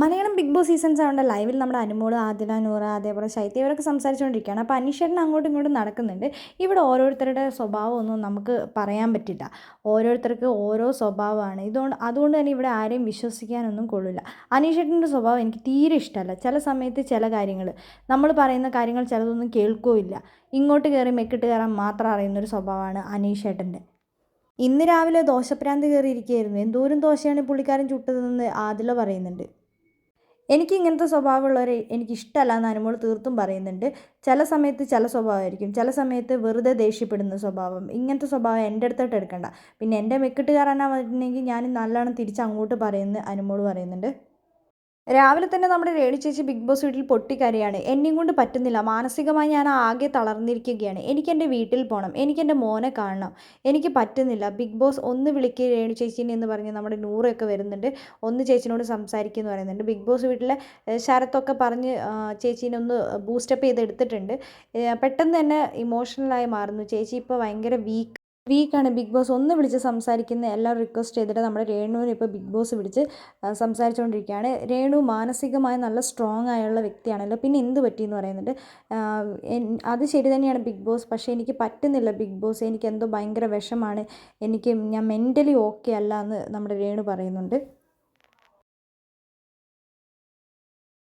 Malayalam big boss seasons ആയതുകൊണ്ട് ലൈവിൽ നമ്മുടെ അനുമോട് ആദില നൂറ അതേപോലെ ശൈത്യ ഇവരൊക്കെ സംസാരിച്ചുകൊണ്ടിരിക്കുകയാണ്. അപ്പോൾ അനീഷേട്ടൻ അങ്ങോട്ടും ഇങ്ങോട്ടും നടക്കുന്നുണ്ട്. ഇവിടെ ഓരോരുത്തരുടെ സ്വഭാവമൊന്നും നമുക്ക് പറയാൻ പറ്റില്ല. ഓരോരുത്തർക്ക് ഓരോ സ്വഭാവമാണ്. ഇതുകൊണ്ട് അതുകൊണ്ട് തന്നെ ഇവിടെ ആരെയും വിശ്വസിക്കാനൊന്നും കൊള്ളില്ല. അനീഷേട്ടന്റെ സ്വഭാവം എനിക്ക് തീരെ ഇഷ്ടമല്ല. ചില സമയത്ത് ചില കാര്യങ്ങൾ നമ്മൾ പറയുന്ന കാര്യങ്ങൾ ചിലതൊന്നും കേൾക്കുകയില്ല. ഇങ്ങോട്ട് കയറി മെക്കിട്ട് കയറാൻ മാത്രം അറിയുന്നൊരു സ്വഭാവമാണ് അനീഷേട്ടന്റെ. ഇന്ന് രാവിലെ ദോശപ്രാന്ത് കയറിയിരിക്കുകയായിരുന്നു. എന്തോരം ദോശയാണ് പുള്ളിക്കാരൻ ചുട്ടതെന്ന് ആദില പറയുന്നുണ്ട്. എനിക്ക് ഇങ്ങനത്തെ സ്വഭാവമുള്ളവരെ എനിക്ക് ഇഷ്ടമല്ല എന്ന് അനുമോൾ തീർത്തും പറയുന്നുണ്ട്. ചില സമയത്ത് ചില സ്വഭാവമായിരിക്കും. ചില സമയത്ത് വെറുതെ ദേഷ്യപ്പെടുന്ന സ്വഭാവം. ഇങ്ങനത്തെ സ്വഭാവം എന്റെ അടുത്തോട്ട് എടുക്കണ്ട. പിന്നെ എന്റെ മെക്കിട്ട് കയറാനാണ് പറഞ്ഞിട്ടുണ്ടെങ്കിൽ ഞാൻ നല്ലോണം തിരിച്ച് അങ്ങോട്ട് പറയുന്നത് അനുമോൾ പറയുന്നുണ്ട്. രാവിലെ തന്നെ നമ്മുടെ രേണു ചേച്ചി ബിഗ് ബോസ് വീട്ടിൽ പൊട്ടിക്കരയാണ്. എന്നെയും കൊണ്ട് പറ്റുന്നില്ല. മാനസികമായി ഞാൻ ആകെ തളർന്നിരിക്കുകയാണ്. എനിക്ക് എന്റെ വീട്ടിൽ പോകണം എനിക്ക് എന്റെ മോനെ കാണണം. എനിക്ക് പറ്റുന്നില്ല. ബിഗ് ബോസ് ഒന്ന് വിളിക്കുക രേണു ചേച്ചീനെ എന്ന് പറഞ്ഞ് നമ്മുടെ നൂറൊക്കെ വരുന്നുണ്ട്. ഒന്ന് ചേച്ചിനോട് സംസാരിക്കുമെന്ന് പറയുന്നുണ്ട്. ബിഗ് ബോസ് വീട്ടിലെ ശരത്തൊക്കെ പറഞ്ഞ് ചേച്ചീനെ ഒന്ന് ബൂസ്റ്റപ്പ് ചെയ്ത് എടുത്തിട്ടുണ്ട് പെട്ടെന്ന് തന്നെ ഇമോഷണലായി മാറുന്നു. ചേച്ചി ഇപ്പോൾ ഭയങ്കര വീക്ക് വീക്കാണ് ബിഗ് ബോസ് ഒന്ന് വിളിച്ച് സംസാരിക്കുന്ന എല്ലാം റിക്വസ്റ്റ് ചെയ്തിട്ട് നമ്മുടെ രേണുവിനെ ഇപ്പോൾ ബിഗ് ബോസ് വിളിച്ച് സംസാരിച്ചുകൊണ്ടിരിക്കുകയാണ് രേണു മാനസികമായി നല്ല സ്ട്രോങ് ആയുള്ള വ്യക്തിയാണല്ലോ. പിന്നെ എന്ത് പറ്റിയെന്ന് പറയുന്നുണ്ട്? അത് ശരി തന്നെയാണ് ബിഗ് ബോസ് പക്ഷേ എനിക്ക് പറ്റുന്നില്ല ബിഗ് ബോസ് എനിക്ക് എന്തോ ഭയങ്കര വിഷമാണ്. എനിക്ക് ഞാൻ മെന്റലി ഓക്കെ അല്ല എന്ന് നമ്മുടെ രേണു പറയുന്നുണ്ട്.